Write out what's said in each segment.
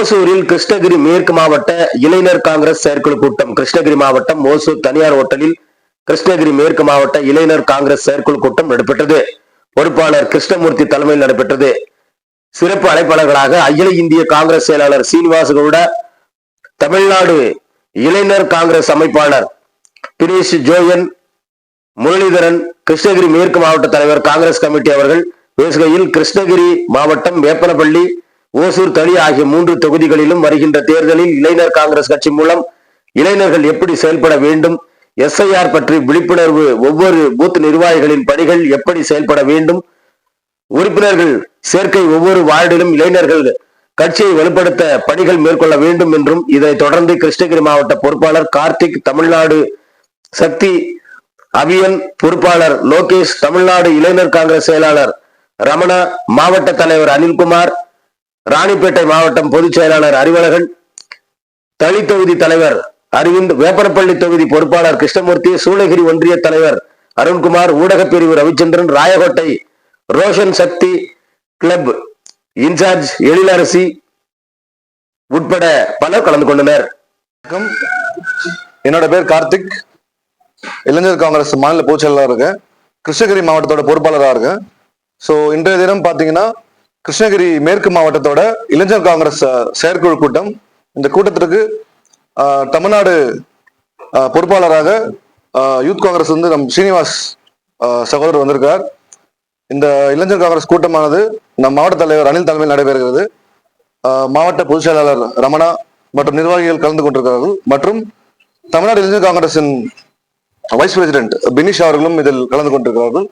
ஓசூரில் கிருஷ்ணகிரி மேற்கு மாவட்ட இளைஞர் காங்கிரஸ் செயற்குழு கூட்டம். கிருஷ்ணகிரி மாவட்டம் ஓசூர் தனியார் ஓட்டலில் கிருஷ்ணகிரி மேற்கு மாவட்ட இளைஞர் காங்கிரஸ் செயற்குழு கூட்டம் நடைபெற்றது. பொறுப்பாளர் கிருஷ்ணமூர்த்தி தலைமையில் நடைபெற்றது. சிறப்பு அழைப்பாளர்களாக அகில இந்திய காங்கிரஸ் செயலாளர் சீனிவாச கவுடா தமிழ்நாடு இளைஞர் காங்கிரஸ் அமைப்பாளர் பிரிஷ் ஜோயன் முரளிதரன் கிருஷ்ணகிரி மேற்கு மாவட்ட தலைவர் காங்கிரஸ் கமிட்டி அவர்கள் பேசுகையில் கிருஷ்ணகிரி மாவட்டம் வேப்பனப்பள்ளி ஓசூர் தளி ஆகிய மூன்று தொகுதிகளிலும் வருகின்ற தேர்தலில் இளைஞர் காங்கிரஸ் கட்சி மூலம் இளைஞர்கள் எப்படி செயல்பட வேண்டும் எஸ்ஐஆர் பற்றி விழிப்புணர்வு ஒவ்வொரு பூத் நிர்வாகிகளின் பணிகள் எப்படி செயல்பட வேண்டும் உறுப்பினர்கள் சேர்க்கை ஒவ்வொரு வார்டிலும் இளைஞர்கள் கட்சியை வலுப்படுத்த பணிகள் மேற்கொள்ள வேண்டும் என்றும் இதைத் தொடர்ந்து கிருஷ்ணகிரி மாவட்ட பொறுப்பாளர் கார்த்திக் தமிழ்நாடு சக்தி அவியன் பொறுப்பாளர் லோகேஷ் தமிழ்நாடு இளைஞர் காங்கிரஸ் செயலாளர் ரமணா மாவட்ட தலைவர் அனில்குமார் ராணிப்பேட்டை மாவட்டம் பொதுச் செயலாளர் அறிவழகன் தளி தொகுதி தலைவர் அரவிந்த் வேப்பனப்பள்ளி தொகுதி பொறுப்பாளர் கிருஷ்ணமூர்த்தி சூளகிரி ஒன்றிய தலைவர் அருண்குமார் ஊடகப் பிரிவு Ravichandran Rayakottai Roshan Sakthi club in charge Ezhilarasi உட்பட பலர் கலந்து கொண்டனர். என்னோட பேர் கார்த்திக். இளைஞர் காங்கிரஸ் மாநில பொதுச்செயலாளராக இருக்கேன் கிருஷ்ணகிரி மாவட்டத்தோட பொறுப்பாளராக இருக்கேன் ஸோ இன்றைய தினம் பார்த்தீங்கன்னா கிருஷ்ணகிரி மேற்கு மாவட்டத்தோட இளைஞர் காங்கிரஸ் செயற்குழு கூட்டம். இந்த கூட்டத்திற்கு தமிழ்நாடு பொறுப்பாளராக யூத் காங்கிரஸ் வந்து நம் ஸ்ரீனிவாஸ் சகோதரர் வந்திருக்கார். இந்த இளைஞர் காங்கிரஸ் கூட்டமானது நம் மாவட்ட தலைவர் அனில் தலைமையில் நடைபெறுகிறது. மாவட்ட பொதுச் செயலாளர் ரமணா மற்றும் நிர்வாகிகள் கலந்து கொண்டிருக்கிறார்கள். மற்றும் தமிழ்நாடு இளைஞர் காங்கிரசின் வைஸ் பிரசிடென்ட் பினிஷ் அவர்களும் இதில் கலந்து கொண்டிருக்கிறார்கள்.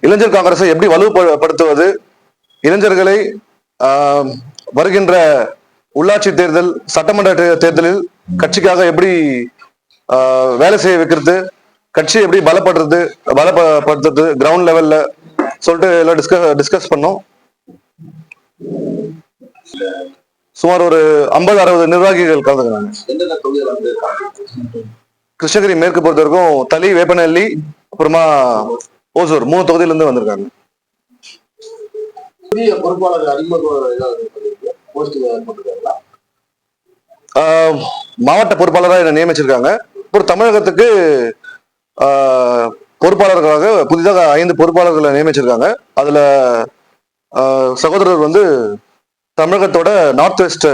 இளைஞர் காங்கிரஸை எப்படி வலுப்படுத்துவது? இளைஞர்களை ஆஹ் வருகின்ற உள்ளாட்சி தேர்தல் சட்டமன்ற தேர்தலில் கட்சிக்காக எப்படி ஆஹ் வேலை செய்ய வைக்கிறது? கட்சியை எப்படி பலப்படுறது பலப்படுத்துறது? கிரவுண்ட் லெவல்ல சொல்லிட்டு எல்லாம் டிஸ்கஸ் டிஸ்கஸ் பண்ணோம். சுமார் ஒரு ஐம்பது அறுபது நிர்வாகிகள் கலந்துக்கிறாங்க. கிருஷ்ணகிரி மேற்கு பொறுத்த வரைக்கும் தளி வேப்பநல்லி அப்புறமா ஓசூர் மூணு தொகுதியில இருந்து வந்திருக்காங்க. புதிய பொறுப்பாளர் அறிமுகம் மாவட்ட பொறுப்பாளராக என்னை நியமிச்சிருக்காங்க. அப்புறம் தமிழகத்துக்கு பொறுப்பாளர்களாக புதிதாக ஐந்து பொறுப்பாளர்களை நியமிச்சிருக்காங்க. அதுல சகோதரர் வந்து தமிழகத்தோட நார்த் வெஸ்ட்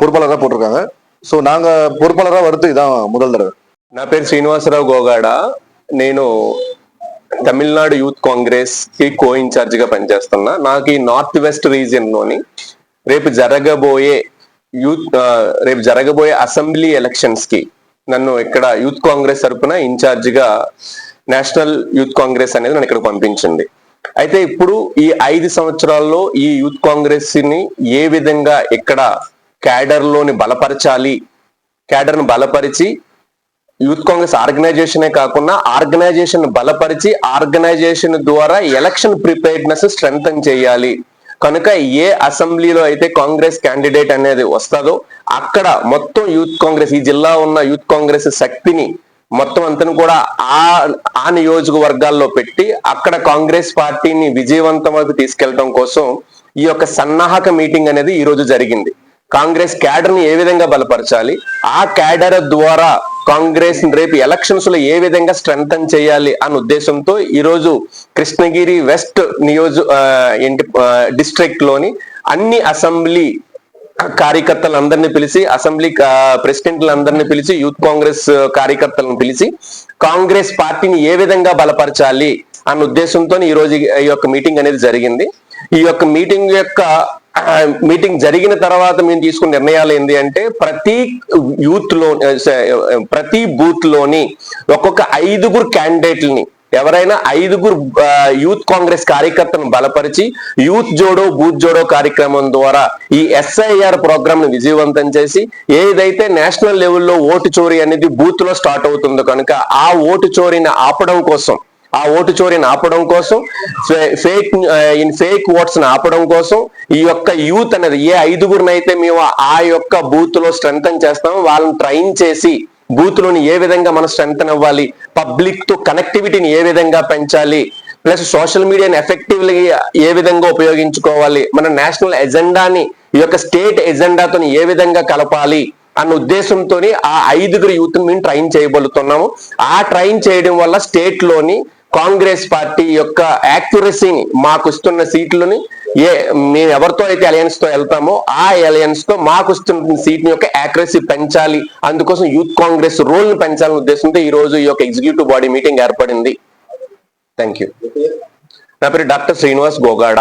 பொறுப்பாளராக போட்டிருக்காங்க. ஸோ நாங்க பொறுப்பாளராக வருது இதான் முதல் தடவை. నా పేరు శ్రీనివాసరావు గోగాడ. నేను తమిళనాడు యూత్ కాంగ్రెస్కి కో ఇన్ఛార్జ్గా పనిచేస్తున్నా. నాకు ఈ నార్త్ వెస్ట్ రీజియన్లోని రేపు జరగబోయే యూత్ రేపు జరగబోయే అసెంబ్లీ ఎలక్షన్స్కి నన్ను ఇక్కడ యూత్ కాంగ్రెస్ తరపున ఇన్ఛార్జ్గా నేషనల్ యూత్ కాంగ్రెస్ అనేది నన్ను ఇక్కడ పంపించింది. అయితే ఇప్పుడు ఈ ఐదు సంవత్సరాల్లో ఈ యూత్ కాంగ్రెస్ని ఏ విధంగా ఇక్కడ క్యాడర్లోని బలపరచాలి క్యాడర్ను బలపరిచి యూత్ కాంగ్రెస్ ఆర్గనైజేషనే కాకుండా ఆర్గనైజేషన్ బలపరిచి ఆర్గనైజేషన్ ద్వారా ఎలక్షన్ ప్రిపేర్డ్నెస్ స్ట్రెంగ్ చేయాలి. కనుక ఏ అసెంబ్లీలో అయితే కాంగ్రెస్ క్యాండిడేట్ అనేది వస్తుందో అక్కడ మొత్తం యూత్ కాంగ్రెస్ ఈ జిల్లా ఉన్న యూత్ కాంగ్రెస్ శక్తిని మొత్తం అంతను కూడా ఆ ఆ నియోజకవర్గాల్లో పెట్టి అక్కడ కాంగ్రెస్ పార్టీని విజయవంతం వైపు తీసుకెళ్ళడం కోసం ఈ యొక్క సన్నాహక మీటింగ్ అనేది ఈ రోజు జరిగింది. కాంగ్రెస్ క్యాడర్ని ఏ విధంగా బలపరచాలి? ఆ క్యాడర్ ద్వారా కాంగ్రెస్ రేపు ఎలక్షన్స్లో ఏ విధంగా స్ట్రెంగ్తన్ చేయాలి అన్న ఉద్దేశంతో ఈరోజు కృష్ణగిరి వెస్ట్ నియోజ ఏంటి డిస్ట్రిక్ట్లోని అన్ని అసెంబ్లీ కార్యకర్తలందరినీ పిలిచి అసెంబ్లీ ప్రెసిడెంట్లందరినీ పిలిచి యూత్ కాంగ్రెస్ కార్యకర్తలను పిలిచి కాంగ్రెస్ పార్టీని ఏ విధంగా బలపరచాలి అన్న ఉద్దేశంతో ఈ రోజు ఈ యొక్క మీటింగ్ అనేది జరిగింది. ఈ యొక్క మీటింగ్ యొక్క మీటింగ్ జరిగిన తర్వాత మేము తీసుకున్న నిర్ణయాలు ఏంటి అంటే ప్రతి యూత్లో ప్రతి బూత్లోని ఒక్కొక్క ఐదుగురు క్యాండిడేట్లని ఎవరైనా ఐదుగురు యూత్ కాంగ్రెస్ కార్యకర్తను బలపరిచి యూత్ జోడో బూత్ జోడో కార్యక్రమం ద్వారా ఈ ఎస్ఐఆర్ ప్రోగ్రామ్ను విజయవంతం చేసి ఏదైతే నేషనల్ లెవెల్లో ఓటు చోరీ అనేది బూత్లో స్టార్ట్ అవుతుందో కనుక ఆ ఓటు చోరీని ఆపడం కోసం ఆ ఓటు చోరీని ఆపడం కోసం ఫేక్ ఇన్ ఫేక్ ఓట్స్ని ఆపడం కోసం ఈ యొక్క యూత్ అనేది ఏ ఐదుగురినైతే మేము ఆ యొక్క బూత్లో స్ట్రెంగ్ చేస్తామో వాళ్ళని ట్రైన్ చేసి బూత్లోని ఏ విధంగా మనం స్ట్రెంగ్ అవ్వాలి పబ్లిక్తో కనెక్టివిటీని ఏ విధంగా పెంచాలి ప్లస్ సోషల్ మీడియాని ఎఫెక్టివ్లీ ఏ విధంగా ఉపయోగించుకోవాలి మన నేషనల్ ఎజెండాని ఈ యొక్క స్టేట్ ఎజెండాతో ఏ విధంగా కలపాలి అన్న ఉద్దేశంతో ఆ ఐదుగురు యూత్ మేము ట్రైన్ చేయబోతున్నాము. ఆ ట్రైన్ చేయడం వల్ల స్టేట్లోని కాంగ్రెస్ పార్టీ యొక్క యాక్యురసీని మాకుస్తున్న సీట్లని ఏ మేము ఎవరితో అయితే అలయన్స్తో వెళ్తామో ఆ అలయన్స్తో మాకు వస్తున్న సీట్ యొక్క యాక్యురసీ పెంచాలి. అందుకోసం యూత్ కాంగ్రెస్ రోల్ని పెంచాలనే ఉద్దేశంతో ఈ రోజు ఈ యొక్క ఎగ్జిక్యూటివ్ బాడీ మీటింగ్ ఏర్పడింది. థ్యాంక్ యూ నా పేరు డాక్టర్ శ్రీనివాస్ గోగాడ.